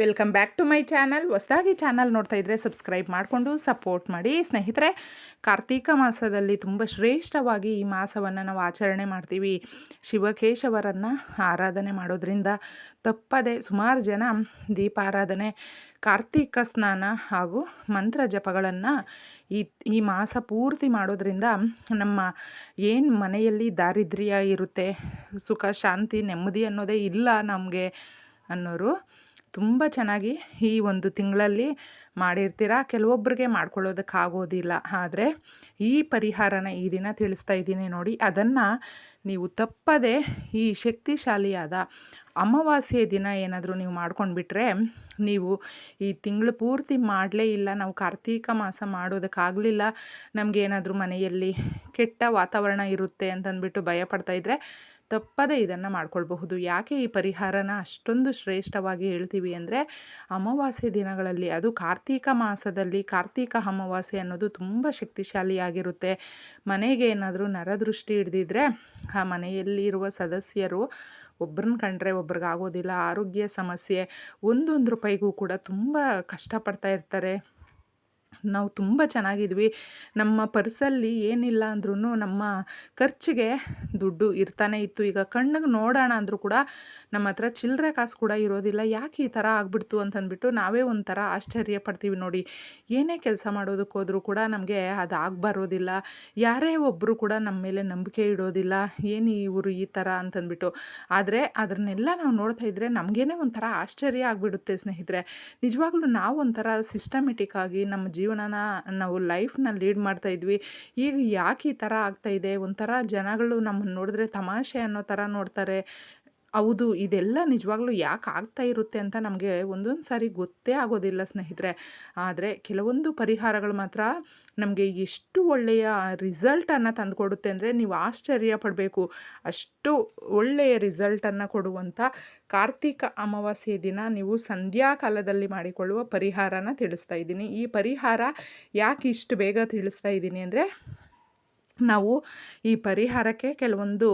Welcome back to my channel. ಹೊಸದಾಗಿ channel ನೋಡ್ತಾ ಇದ್ದರೆ ಸಬ್ಸ್ಕ್ರೈಬ್ ಮಾಡಿಕೊಂಡು ಸಪೋರ್ಟ್ ಮಾಡಿ. ಸ್ನೇಹಿತರೆ, ಕಾರ್ತೀಕ ಮಾಸದಲ್ಲಿ ತುಂಬ ಶ್ರೇಷ್ಠವಾಗಿ ಈ ಮಾಸವನ್ನು ನಾವು ಆಚರಣೆ ಮಾಡ್ತೀವಿ. ಶಿವಕೇಶವರನ್ನು ಆರಾಧನೆ ಮಾಡೋದ್ರಿಂದ ತಪ್ಪದೆ ಸುಮಾರು ಜನ ದೀಪಾರಾಧನೆ, ಕಾರ್ತೀಕ ಸ್ನಾನ ಹಾಗೂ ಮಂತ್ರ ಜಪಗಳನ್ನು ಈ ಈ ಮಾಸ ಪೂರ್ತಿ ಮಾಡೋದ್ರಿಂದ ನಮ್ಮ ಏನು ಮನೆಯಲ್ಲಿ ದಾರಿದ್ರ್ಯ ಇರುತ್ತೆ, ಸುಖ, ಶಾಂತಿ, ನೆಮ್ಮದಿ ಅನ್ನೋದೇ ಇಲ್ಲ ನಮಗೆ ಅನ್ನೋರು ತುಂಬ ಚೆನ್ನಾಗಿ ಈ ಒಂದು ತಿಂಗಳಲ್ಲಿ ಮಾಡಿರ್ತೀರ? ಕೆಲವೊಬ್ಬರಿಗೆ ಮಾಡ್ಕೊಳ್ಳೋದಕ್ಕಾಗೋದಿಲ್ಲ ಆದರೆ ಈ ಪರಿಹಾರನ ಈ ದಿನ ತಿಳಿಸ್ತಾ ಇದ್ದೀನಿ ನೋಡಿ. ಅದನ್ನು ನೀವು ತಪ್ಪದೆ ಈ ಶಕ್ತಿಶಾಲಿಯಾದ ಅಮಾವಾಸ್ಯೆ ದಿನ ಏನಾದರೂ ನೀವು ಮಾಡ್ಕೊಂಡ್ಬಿಟ್ರೆ ನೀವು ಈ ತಿಂಗಳು ಪೂರ್ತಿ ಮಾಡಲೇ ಇಲ್ಲ. ನಾವು ಕಾರ್ತೀಕ ಮಾಸ ಮಾಡೋದಕ್ಕಾಗಲಿಲ್ಲ. ನಮಗೇನಾದರೂ ಮನೆಯಲ್ಲಿ ಕೆಟ್ಟ ವಾತಾವರಣ ಇರುತ್ತೆ ಅಂತಂದ್ಬಿಟ್ಟು ಭಯ ಪಡ್ತಾ ಇದ್ದರೆ ತಪ್ಪದೇ ಇದನ್ನು ಮಾಡ್ಕೊಳ್ಬಹುದು. ಯಾಕೆ ಈ ಪರಿಹಾರನ ಅಷ್ಟೊಂದು ಶ್ರೇಷ್ಠವಾಗಿ ಹೇಳ್ತೀವಿ ಅಂದರೆ ಅಮಾವಾಸ್ಯೆ ದಿನಗಳಲ್ಲಿ ಅದು ಕಾರ್ತೀಕ ಮಾಸದಲ್ಲಿ ಕಾರ್ತೀಕ ಅಮಾವಾಸ್ಯೆ ಅನ್ನೋದು ತುಂಬ ಶಕ್ತಿಶಾಲಿಯಾಗಿರುತ್ತೆ. ಮನೆಗೆ ಏನಾದರೂ ನರದೃಷ್ಟಿ ಹಿಡಿದಿದ್ರೆ ಆ ಮನೆಯಲ್ಲಿರುವ ಸದಸ್ಯರು ಒಬ್ಬರನ್ನ ಕಂಡ್ರೆ ಒಬ್ರಿಗಾಗೋದಿಲ್ಲ, ಆರೋಗ್ಯ ಸಮಸ್ಯೆ, ಒಂದೊಂದು ರೂಪಾಯಿಗೂ ಕೂಡ ತುಂಬ ಕಷ್ಟಪಡ್ತಾ ಇರ್ತಾರೆ. ನಾವು ತುಂಬ ಚೆನ್ನಾಗಿದ್ವಿ. ನಮ್ಮ ಪರ್ಸಲ್ಲಿ ಏನಿಲ್ಲ ಅಂದ್ರೂ ನಮ್ಮ ಖರ್ಚಿಗೆ ದುಡ್ಡು ಇರ್ತಾನೆ ಇತ್ತು. ಈಗ ಕಣ್ಣಿಗೆ ನೋಡೋಣ ಅಂದರೂ ಕೂಡ ನಮ್ಮ ಹತ್ರ ಚಿಲ್ಲರೆ ಕಾಸು ಕೂಡ ಇರೋದಿಲ್ಲ. ಯಾಕೆ ಈ ಥರ ಆಗ್ಬಿಡ್ತು ಅಂತಂದ್ಬಿಟ್ಟು ನಾವೇ ಒಂಥರ ಆಶ್ಚರ್ಯ ಪಡ್ತೀವಿ ನೋಡಿ. ಏನೇ ಕೆಲಸ ಮಾಡೋದಕ್ಕೆ ಹೋದರೂ ಕೂಡ ನಮಗೆ ಅದು ಆಗಬಾರೋದಿಲ್ಲ. ಯಾರೇ ಒಬ್ಬರು ಕೂಡ ನಮ್ಮ ಮೇಲೆ ನಂಬಿಕೆ ಇಡೋದಿಲ್ಲ. ಏನು ಇವರು ಈ ಥರ ಅಂತಂದ್ಬಿಟ್ಟು. ಆದರೆ ಅದನ್ನೆಲ್ಲ ನಾವು ನೋಡ್ತಾ ಇದ್ದರೆ ನಮಗೇನೆ ಒಂಥರ ಆಶ್ಚರ್ಯ ಆಗಿಬಿಡುತ್ತೆ ಸ್ನೇಹಿತರೆ. ನಿಜವಾಗ್ಲೂ ನಾವು ಒಂಥರ ಸಿಸ್ಟಮೆಟಿಕ್ ಆಗಿ ನಮ್ಮ ಜೀವನನ ನಾವು ಲೈಫ್ನ ಲೀಡ್ ಮಾಡ್ತಾ ಇದ್ವಿ. ಈಗ ಯಾಕೆ ಈ ಥರ ಆಗ್ತಾ ಇದೆ? ಒಂಥರ ಜನಗಳು ನಮ್ಮನ್ನು ನೋಡಿದ್ರೆ ತಮಾಷೆ ಅನ್ನೋ ಥರ ನೋಡ್ತಾರೆ. ಹೌದು, ಇದೆಲ್ಲ ನಿಜವಾಗ್ಲೂ ಯಾಕೆ ಆಗ್ತಾ ಇರುತ್ತೆ ಅಂತ ನಮಗೆ ಒಂದೊಂದು ಸಾರಿ ಗೊತ್ತೇ ಆಗೋದಿಲ್ಲ ಸ್ನೇಹಿತರೆ. ಆದರೆ ಕೆಲವೊಂದು ಪರಿಹಾರಗಳು ಮಾತ್ರ ನಮಗೆ ಎಷ್ಟು ಒಳ್ಳೆಯ ರಿಸಲ್ಟನ್ನು ತಂದುಕೊಡುತ್ತೆ ಅಂದರೆ ನೀವು ಆಶ್ಚರ್ಯ ಪಡಬೇಕು. ಅಷ್ಟು ಒಳ್ಳೆಯ ರಿಸಲ್ಟನ್ನು ಕೊಡುವಂಥ ಕಾರ್ತಿಕ ಅಮಾವಾಸ್ಯೆ ದಿನ ನೀವು ಸಂಧ್ಯಾ ಕಾಲದಲ್ಲಿ ಮಾಡಿಕೊಳ್ಳುವ ಪರಿಹಾರನ ತಿಳಿಸ್ತಾ ಇದ್ದೀನಿ. ಈ ಪರಿಹಾರ ಯಾಕೆ ಇಷ್ಟು ಬೇಗ ತಿಳಿಸ್ತಾ ಇದ್ದೀನಿ ಅಂದರೆ ನಾವು ಈ ಪರಿಹಾರಕ್ಕೆ ಕೆಲವೊಂದು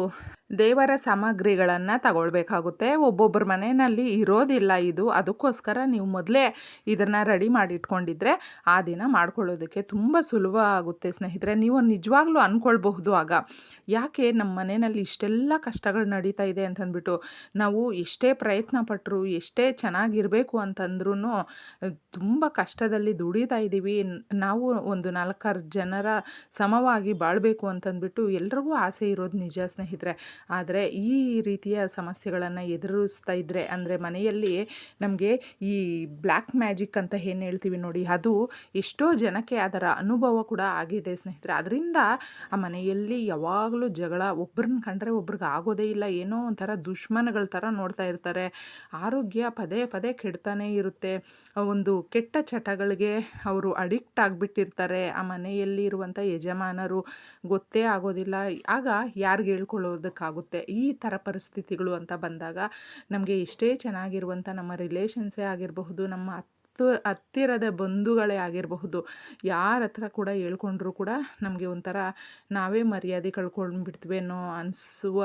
ದೇವರ ಸಾಮಗ್ರಿಗಳನ್ನು ತಗೊಳ್ಬೇಕಾಗುತ್ತೆ. ಒಬ್ಬೊಬ್ಬರ ಮನೆಯಲ್ಲಿ ಇರೋದಿಲ್ಲ ಇದು. ಅದಕ್ಕೋಸ್ಕರ ನೀವು ಮೊದಲೇ ಇದನ್ನು ರೆಡಿ ಮಾಡಿಟ್ಕೊಂಡಿದ್ರೆ ಆ ದಿನ ಮಾಡ್ಕೊಳ್ಳೋದಕ್ಕೆ ತುಂಬ ಸುಲಭ ಆಗುತ್ತೆ ಸ್ನೇಹಿತರೆ. ನೀವು ನಿಜವಾಗ್ಲೂ ಅಂದ್ಕೊಳ್ಬಹುದು ಆಗ. ಯಾಕೆ ನಮ್ಮ ಮನೆಯಲ್ಲಿ ಇಷ್ಟೆಲ್ಲ ಕಷ್ಟಗಳು ನಡೀತಾ ಇದೆ ಅಂತಂದ್ಬಿಟ್ಟು ನಾವು ಎಷ್ಟೇ ಪ್ರಯತ್ನ ಪಟ್ಟರು ಎಷ್ಟೇ ಚೆನ್ನಾಗಿರಬೇಕು ಅಂತಂದ್ರೂ ತುಂಬ ಕಷ್ಟದಲ್ಲಿ ದುಡಿತಾ ಇದ್ದೀವಿ. ನಾವು ಒಂದು ನಾಲ್ಕಾರು ಜನರ ಸಮವಾಗಿ ಬಾಳಬೇಕು ಅಂತಂದ್ಬಿಟ್ಟು ಎಲ್ರಿಗೂ ಆಸೆ ಇರೋದು ನಿಜ ಸ್ನೇಹಿತರೆ. ಆದರೆ ಈ ರೀತಿಯ ಸಮಸ್ಯೆಗಳನ್ನು ಎದುರಿಸ್ತಾ ಇದ್ದರೆ ಅಂದರೆ ಮನೆಯಲ್ಲಿ ನಮಗೆ ಈ ಬ್ಲ್ಯಾಕ್ ಮ್ಯಾಜಿಕ್ ಅಂತ ಏನು ಹೇಳ್ತೀವಿ ನೋಡಿ, ಅದು ಎಷ್ಟೋ ಜನಕ್ಕೆ ಅದರ ಅನುಭವ ಕೂಡ ಆಗಿದೆ ಸ್ನೇಹಿತರೆ. ಅದರಿಂದ ಆ ಮನೆಯಲ್ಲಿ ಯಾವಾಗಲೂ ಜಗಳ ಒಬ್ಬರನ್ನ ಕಂಡ್ರೆ ಒಬ್ರಿಗೆ ಆಗೋದೇ ಇಲ್ಲ, ಏನೋ ಒಂಥರ ದುಶ್ಮನಗಳ ಥರ ನೋಡ್ತಾ ಇರ್ತಾರೆ. ಆರೋಗ್ಯ ಪದೇ ಪದೇ ಕೆಡ್ತಾನೇ ಇರುತ್ತೆ. ಒಂದು ಕೆಟ್ಟ ಚಟಗಳಿಗೆ ಅವರು ಅಡಿಕ್ಟ್ ಆಗಿಬಿಟ್ಟಿರ್ತಾರೆ. ಆ ಮನೆಯಲ್ಲಿ ಇರುವಂಥ ಯಜಮಾನರು ಗೊತ್ತೇ ಆಗೋದಿಲ್ಲ. ಆಗ ಯಾರಿಗೆ ಹೇಳ್ಕೊಳ್ಳೋದಕ್ಕಾಗುತ್ತೆ ಈ ಥರ ಪರಿಸ್ಥಿತಿಗಳು ಅಂತ ಬಂದಾಗ ನಮಗೆ ಎಷ್ಟೇ ಚೆನ್ನಾಗಿರುವಂಥ ನಮ್ಮ ರಿಲೇಷನ್ಸೇ ಆಗಿರಬಹುದು, ನಮ್ಮ ಹತ್ತು, ಹತ್ತಿರದ ಬಂಧುಗಳೇ ಆಗಿರಬಹುದು, ಯಾರ ಹತ್ರ ಕೂಡ ಹೇಳ್ಕೊಂಡ್ರೂ ಕೂಡ ನಮಗೆ ಒಂಥರ ನಾವೇ ಮರ್ಯಾದೆ ಕಳ್ಕೊಂಡ್ಬಿಡ್ತೀವೇನೋ ಅನಿಸುವ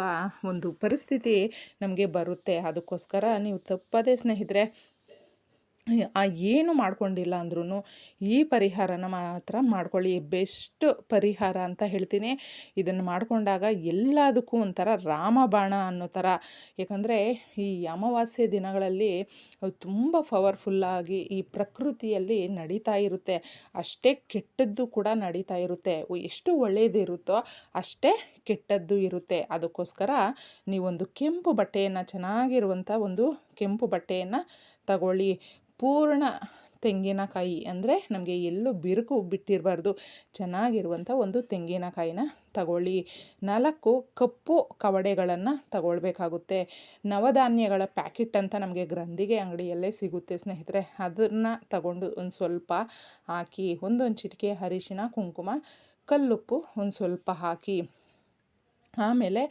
ಒಂದು ಪರಿಸ್ಥಿತಿ ನಮಗೆ ಬರುತ್ತೆ. ಅದಕ್ಕೋಸ್ಕರ ನೀವು ತಪ್ಪದೇ ಸ್ನೇಹಿತರೆ ಆ ಏನು ಮಾಡ್ಕೊಂಡಿಲ್ಲ ಅಂದ್ರೂ ಈ ಪರಿಹಾರನ ಮಾತ್ರ ಮಾಡ್ಕೊಳ್ಳಿ ಬೆಸ್ಟ್ ಪರಿಹಾರ ಅಂತ ಹೇಳ್ತೀನಿ. ಇದನ್ನು ಮಾಡಿಕೊಂಡಾಗ ಎಲ್ಲದಕ್ಕೂ ಒಂಥರ ರಾಮಬಾಣ ಅನ್ನೋ ಥರ. ಯಾಕಂದರೆ ಈ ಅಮಾವಾಸ್ಯೆ ದಿನಗಳಲ್ಲಿ ತುಂಬ ಪವರ್ಫುಲ್ಲಾಗಿ ಈ ಪ್ರಕೃತಿಯಲ್ಲಿ ನಡೀತಾ ಇರುತ್ತೆ. ಅಷ್ಟೇ ಕೆಟ್ಟದ್ದು ಕೂಡ ನಡೀತಾ ಇರುತ್ತೆ. ಎಷ್ಟು ಒಳ್ಳೆಯದಿರುತ್ತೋ ಅಷ್ಟೇ ಕೆಟ್ಟದ್ದು ಇರುತ್ತೆ. ಅದಕ್ಕೋಸ್ಕರ ನೀವೊಂದು ಕೆಂಪು ಬಟ್ಟೆಯನ್ನು ಚೆನ್ನಾಗಿರುವಂಥ ಒಂದು ಕೆಂಪು ಬಟ್ಟೆಯನ್ನು ತಗೊಳ್ಳಿ. ಪೂರ್ಣ ತೆಂಗಿನಕಾಯಿ ಅಂದರೆ ನಮಗೆ ಎಲ್ಲೂ ಬಿರುಕು ಬಿಟ್ಟಿರಬಾರ್ದು. ಚೆನ್ನಾಗಿರುವಂಥ ಒಂದು ತೆಂಗಿನಕಾಯಿನ ತಗೊಳ್ಳಿ. ನಾಲ್ಕು ಕಪ್ಪು ಕವಡೆಗಳನ್ನು ತಗೊಳ್ಬೇಕಾಗುತ್ತೆ. ನವಧಾನ್ಯಗಳ ಪ್ಯಾಕೆಟ್ ಅಂತ ನಮಗೆ ಗ್ರಂಥಿಗೆ ಅಂಗಡಿಯಲ್ಲೇ ಸಿಗುತ್ತೆ ಸ್ನೇಹಿತರೆ. ಅದನ್ನು ತಗೊಂಡು ಒಂದು ಸ್ವಲ್ಪ ಹಾಕಿ, ಒಂದೊಂದು ಚಿಟಿಕೆ ಅರಿಶಿನ ಕುಂಕುಮ, ಕಲ್ಲುಪ್ಪು ಒಂದು ಸ್ವಲ್ಪ ಹಾಕಿ. ಆಮೇಲೆ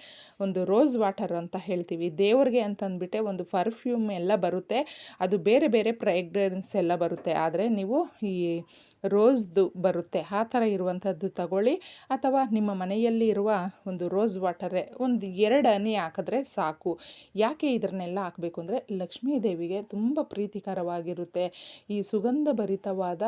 ಒಂದು ರೋಸ್ ವಾಟರ್ ಅಂತ ಹೇಳ್ತೀವಿ. ದೇವ್ರಿಗೆ ಅಂತಂದ್ಬಿಟ್ಟೆ ಒಂದು ಪರ್ಫ್ಯೂಮ್ ಎಲ್ಲ ಬರುತ್ತೆ. ಅದು ಬೇರೆ ಬೇರೆ ಫ್ರೇಗ್ರೆನ್ಸ್ ಎಲ್ಲ ಬರುತ್ತೆ. ಆದರೆ ನೀವು ಈ ರೋಸ್ದು ಬರುತ್ತೆ. ಆ ಥರ ಇರುವಂಥದ್ದು ತಗೊಳ್ಳಿ. ಅಥವಾ ನಿಮ್ಮ ಮನೆಯಲ್ಲಿ ಇರುವ ಒಂದು ರೋಸ್ ವಾಟರೇ, ಒಂದು ಎರಡು ಹನಿ ಹಾಕಿದ್ರೆ ಸಾಕು. ಯಾಕೆ ಇದನ್ನೆಲ್ಲ ಹಾಕಬೇಕು ಅಂದರೆ ಲಕ್ಷ್ಮೀ ದೇವಿಗೆ ತುಂಬ ಪ್ರೀತಿಕರವಾಗಿರುತ್ತೆ. ಈ ಸುಗಂಧ ಭರಿತವಾದ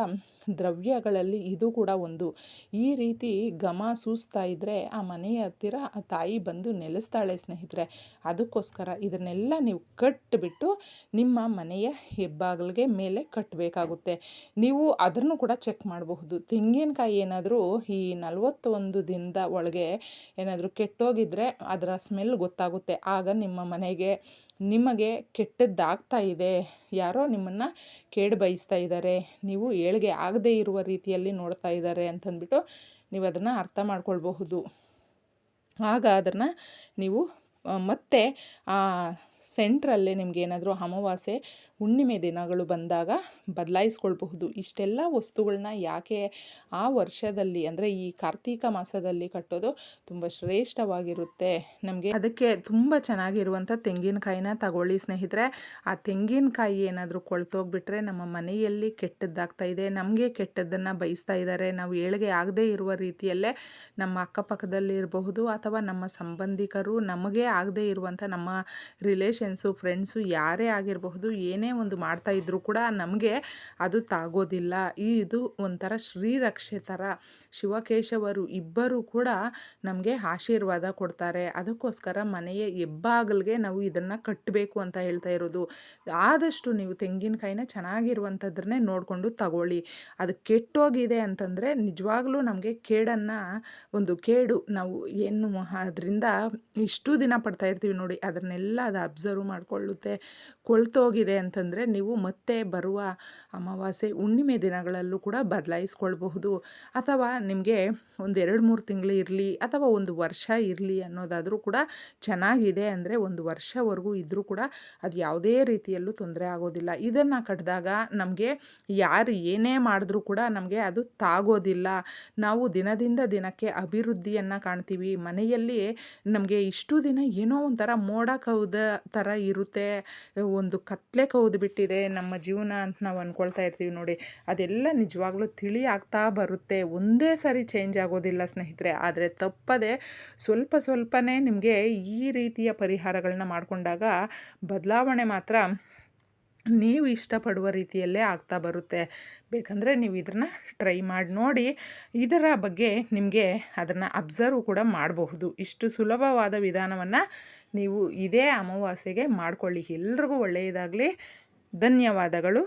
ದ್ರವ್ಯಗಳಲ್ಲಿ ಇದು ಕೂಡ ಒಂದು. ಈ ರೀತಿ ಘಮ ಸೂಸ್ತಾ ಇದ್ದರೆ ಆ ಮನೆಯ ಹತ್ತಿರ ಆ ತಾಯಿ ಬಂದು ನೆಲೆಸ್ತಾಳೆ ಸ್ನೇಹಿತರೆ. ಅದಕ್ಕೋಸ್ಕರ ಇದನ್ನೆಲ್ಲ ನೀವು ಕಟ್ಟಿಬಿಟ್ಟು ನಿಮ್ಮ ಮನೆಯ ಹೆಬ್ಬಾಗಿಲಿಗೆ ಮೇಲೆ ಕಟ್ಟಬೇಕಾಗುತ್ತೆ. ನೀವು ಅದನ್ನು ಕೂಡ ಚೆಕ್ ಮಾಡಬಹುದು. ತೆಂಗಿನಕಾಯಿ ಏನಾದರೂ ಈ ನಲವತ್ತೊಂದು ದಿನದ ಒಳಗೆ ಏನಾದರೂ ಕೆಟ್ಟೋಗಿದ್ದರೆ ಅದರ ಸ್ಮೆಲ್ ಗೊತ್ತಾಗುತ್ತೆ. ಆಗ ನಿಮ್ಮ ಮನೆಗೆ ನಿಮಗೆ ಕೆಟ್ಟದ್ದಾಗ್ತಾ ಇದೆ. ಯಾರೋ ನಿಮ್ಮನ್ನು ಕೇಡು ಬಯಸ್ತಾ ಇದ್ದಾರೆ. ನೀವು ಏಳಿಗೆ ಆಗದೇ ಇರುವ ರೀತಿಯಲ್ಲಿ ನೋಡ್ತಾ ಇದ್ದಾರೆ ಅಂತಂದ್ಬಿಟ್ಟು ನೀವು ಅದನ್ನು ಅರ್ಥ ಮಾಡ್ಕೊಳ್ಬಹುದು. ಆಗ ಅದನ್ನು ನೀವು, ಮತ್ತೆ ಆ ನಿಮ್ಗೆ ನಿಮಗೇನಾದರೂ ಅಮಾವಾಸ್ಯೆ, ಹುಣ್ಣಿಮೆ ದಿನಗಳು ಬಂದಾಗ ಬದಲಾಯಿಸ್ಕೊಳ್ಬಹುದು. ಇಷ್ಟೆಲ್ಲ ವಸ್ತುಗಳನ್ನ ಯಾಕೆ ಆ ವರ್ಷದಲ್ಲಿ, ಅಂದರೆ ಈ ಕಾರ್ತೀಕ ಮಾಸದಲ್ಲಿ ಕಟ್ಟೋದು ತುಂಬ ಶ್ರೇಷ್ಠವಾಗಿರುತ್ತೆ. ನಮಗೆ ಅದಕ್ಕೆ ತುಂಬ ಚೆನ್ನಾಗಿರುವಂಥ ತೆಂಗಿನಕಾಯಿನ ತಗೊಳ್ಳಿ ಸ್ನೇಹಿತರೆ. ಆ ತೆಂಗಿನಕಾಯಿ ಏನಾದರೂ ಕೊಳ್ತೋಗ್ಬಿಟ್ರೆ ನಮ್ಮ ಮನೆಯಲ್ಲಿ ಕೆಟ್ಟದ್ದಾಗ್ತಾ ಇದೆ. ನಮಗೆ ಕೆಟ್ಟದ್ದನ್ನು ಬಯಸ್ತಾ ಇದ್ದಾರೆ. ನಾವು ಏಳಿಗೆ ಆಗದೇ ಇರುವ ರೀತಿಯಲ್ಲೇ ನಮ್ಮ ಅಕ್ಕಪಕ್ಕದಲ್ಲಿ ಇರಬಹುದು ಅಥವಾ ನಮ್ಮ ಸಂಬಂಧಿಕರು ನಮಗೆ ಆಗದೇ ಇರುವಂಥ ನಮ್ಮ ರಿಲೇಷನ್ಸು, ಫ್ರೆಂಡ್ಸು ಯಾರೇ ಆಗಿರಬಹುದು, ಏನೇ ಒಂದು ಮಾಡ್ತಾ ಇದ್ರೂ ಕೂಡ ನಮಗೆ ಅದು ತಾಗೋದಿಲ್ಲ. ಇದು ಒಂಥರ ಶ್ರೀರಕ್ಷೆ ಥರ. ಶಿವಕೇಶವರು ಇಬ್ಬರು ಕೂಡ ನಮಗೆ ಆಶೀರ್ವಾದ ಕೊಡ್ತಾರೆ. ಅದಕ್ಕೋಸ್ಕರ ಮನೆಯ ಹೆಬ್ಬಾಗಲಿಗೆ ನಾವು ಇದನ್ನು ಕಟ್ಟಬೇಕು ಅಂತ ಹೇಳ್ತಾ ಇರೋದು. ಆದಷ್ಟು ನೀವು ತೆಂಗಿನಕಾಯಿನ ಚೆನ್ನಾಗಿರುವಂಥದ್ರನ್ನೇ ನೋಡಿಕೊಂಡು ತಗೊಳ್ಳಿ. ಅದು ಕೆಟ್ಟೋಗಿದೆ ಅಂತಂದರೆ ನಿಜವಾಗ್ಲೂ ನಮಗೆ ಕೇಡನ್ನು, ಒಂದು ಕೇಡು ನಾವು ಏನು ಅದರಿಂದ ಇಷ್ಟು ದಿನ ಪಡ್ತಾ ಇರ್ತೀವಿ ನೋಡಿ. ಅದನ್ನೆಲ್ಲ ಅದು ಮಾಡಿಕೊಳ್ಳುತ್ತೆ, ಕೊಳ್ತೋಗಿದೆ ಅಂತಂದರೆ ನೀವು ಮತ್ತೆ ಬರುವ ಅಮಾವಾಸ್ಯೆ, ಹುಣ್ಣಿಮೆ ದಿನಗಳಲ್ಲೂ ಕೂಡ ಬದಲಾಯಿಸ್ಕೊಳ್ಬಹುದು. ಅಥವಾ ನಿಮಗೆ ಒಂದು ಎರಡು ಮೂರು ತಿಂಗಳು ಇರಲಿ ಅಥವಾ ಒಂದು ವರ್ಷ ಇರಲಿ ಅನ್ನೋದಾದರೂ ಕೂಡ ಚೆನ್ನಾಗಿದೆ ಅಂದರೆ ಒಂದು ವರ್ಷವರೆಗೂ ಇದ್ದರೂ ಕೂಡ ಅದು ಯಾವುದೇ ರೀತಿಯಲ್ಲೂ ತೊಂದರೆ ಆಗೋದಿಲ್ಲ. ಇದನ್ನು ಕಟ್ಟಿದಾಗ ನಮಗೆ ಯಾರು ಏನೇ ಮಾಡಿದ್ರೂ ಕೂಡ ನಮಗೆ ಅದು ತಾಗೋದಿಲ್ಲ. ನಾವು ದಿನದಿಂದ ದಿನಕ್ಕೆ ಅಭಿವೃದ್ಧಿಯನ್ನು ಕಾಣ್ತೀವಿ. ಮನೆಯಲ್ಲಿ ನಮಗೆ ಇಷ್ಟು ದಿನ ಏನೋ ಒಂಥರ ಮೋಡ ಕವಿದ ಥರ ಇರುತ್ತೆ. ಒಂದು ಕತ್ಲೆ ಕವಿದು ಬಿಟ್ಟಿದೆ ನಮ್ಮ ಜೀವನ ಅಂತ ನಾವು ಅಂದ್ಕೊಳ್ತಾ ಇರ್ತೀವಿ ನೋಡಿ. ಅದೆಲ್ಲ ನಿಜವಾಗ್ಲೂ ತಿಳಿ ಆಗ್ತಾ ಬರುತ್ತೆ. ಒಂದೇ ಸಾರಿ ಚೇಂಜ್ ಆಗೋದಿಲ್ಲ ಸ್ನೇಹಿತರೆ. ಆದರೆ ತಪ್ಪದೆ ಸ್ವಲ್ಪ ಸ್ವಲ್ಪನೇ ನಿಮಗೆ ಈ ರೀತಿಯ ಪರಿಹಾರಗಳನ್ನ ಮಾಡಿಕೊಂಡಾಗ ಬದಲಾವಣೆ ಮಾತ್ರ ನೀವು ಇಷ್ಟಪಡುವ ರೀತಿಯಲ್ಲೇ ಆಗ್ತಾ ಬರುತ್ತೆ. ಬೇಕಂದರೆ ನೀವು ಇದನ್ನು ಟ್ರೈ ಮಾಡಿ ನೋಡಿ. ಇದರ ಬಗ್ಗೆ ನಿಮಗೆ ಅದನ್ನು ಅಬ್ಸರ್ವ್ ಕೂಡ ಮಾಡಬಹುದು. ಇಷ್ಟು ಸುಲಭವಾದ ವಿಧಾನವನ್ನು ನೀವು ಇದೇ ಅಮಾವಾಸ್ಯೆಗೆ ಮಾಡಿಕೊಳ್ಳಿ. ಎಲ್ರಿಗೂ ಒಳ್ಳೆಯದಾಗಲಿ. ಧನ್ಯವಾದಗಳು.